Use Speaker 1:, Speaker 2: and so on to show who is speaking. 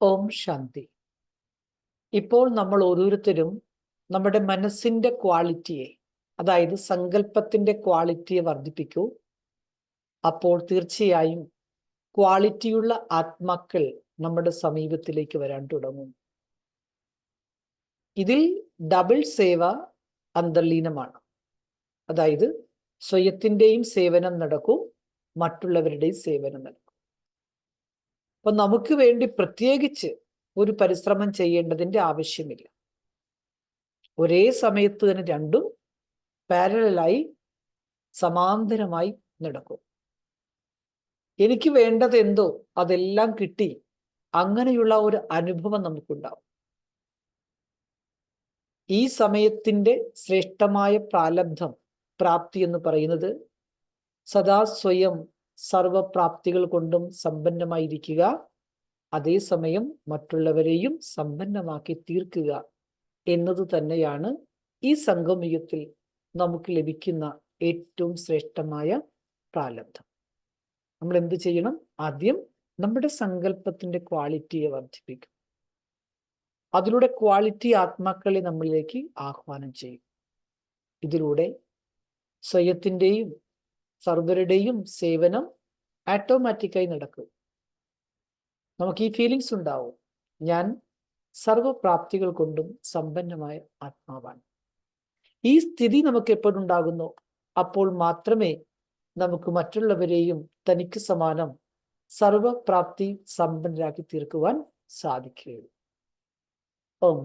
Speaker 1: ഓം ശാന്തി. ഇപ്പോൾ നമ്മൾ ഓരോരുത്തരും നമ്മുടെ മനസ്സിന്റെ ക്വാളിറ്റിയെ അതായത് സങ്കല്പത്തിന്റെ ക്വാളിറ്റിയെ വർദ്ധിപ്പിക്കൂ. അപ്പോൾ തീർച്ചയായും ക്വാളിറ്റിയുള്ള ആത്മാക്കൾ നമ്മുടെ സമീപത്തിലേക്ക് വരാൻ തുടങ്ങും. ഇതിൽ ഡബിൾ സേവ അന്തർലീനമാണ്. അതായത് സ്വയത്തിന്റെയും സേവനം നടക്കും മറ്റുള്ളവരുടെയും സേവനം നടക്കും. അപ്പൊ നമുക്ക് വേണ്ടി പ്രത്യേകിച്ച് ഒരു പരിശ്രമം ചെയ്യേണ്ടതിന്റെ ആവശ്യമില്ല. ഒരേ സമയത്ത് തന്നെ രണ്ടും പാരലായി സമാന്തരമായി നടക്കും. എനിക്ക് വേണ്ടത് എന്തോ അതെല്ലാം കിട്ടി അങ്ങനെയുള്ള ഒരു അനുഭവം നമുക്കുണ്ടാവും. ഈ സമയത്തിന്റെ ശ്രേഷ്ഠമായ പ്രാലബ്ധം പ്രാപ്തി എന്ന് പറയുന്നത് സദാ സ്വയം സർവപ്രാപ്തികൾ കൊണ്ടും സമ്പന്നമായിരിക്കുക. അതേസമയം മറ്റുള്ളവരെയും സമ്പന്നമാക്കി തീർക്കുക എന്നത് തന്നെയാണ് ഈ സംഗമയുഗത്തിൽ നമുക്ക് ലഭിക്കുന്ന ഏറ്റവും ശ്രേഷ്ഠമായ പ്രാലബ്ധം. നമ്മൾ എന്ത് ചെയ്യണം? ആദ്യം നമ്മുടെ സങ്കല്പത്തിന്റെ ക്വാളിറ്റിയെ വർദ്ധിപ്പിക്കും. അതിലൂടെ ക്വാളിറ്റി ആത്മാക്കളെ നമ്മളിലേക്ക് ആഹ്വാനം ചെയ്യും. ഇതിലൂടെ സ്വയത്തിന്റെയും സർവരുടെയും സേവനം ആറ്റോമാറ്റിക്കായി നടക്കും. നമുക്ക് ഈ ഫീലിങ്സ് ഉണ്ടാവും. ഞാൻ സർവപ്രാപ്തികൾ കൊണ്ടും സമ്പന്നമായ ആത്മാവാണ്. ഈ സ്ഥിതി നമുക്ക് എപ്പോഴുണ്ടാകുന്നു? അപ്പോൾ മാത്രമേ നമുക്ക് മറ്റുള്ളവരെയും തനിക്ക് സമാനം സർവപ്രാപ്തി സമ്പന്നരാക്കി തീർക്കുവാൻ സാധിക്കുകയുള്ളൂ. ഓം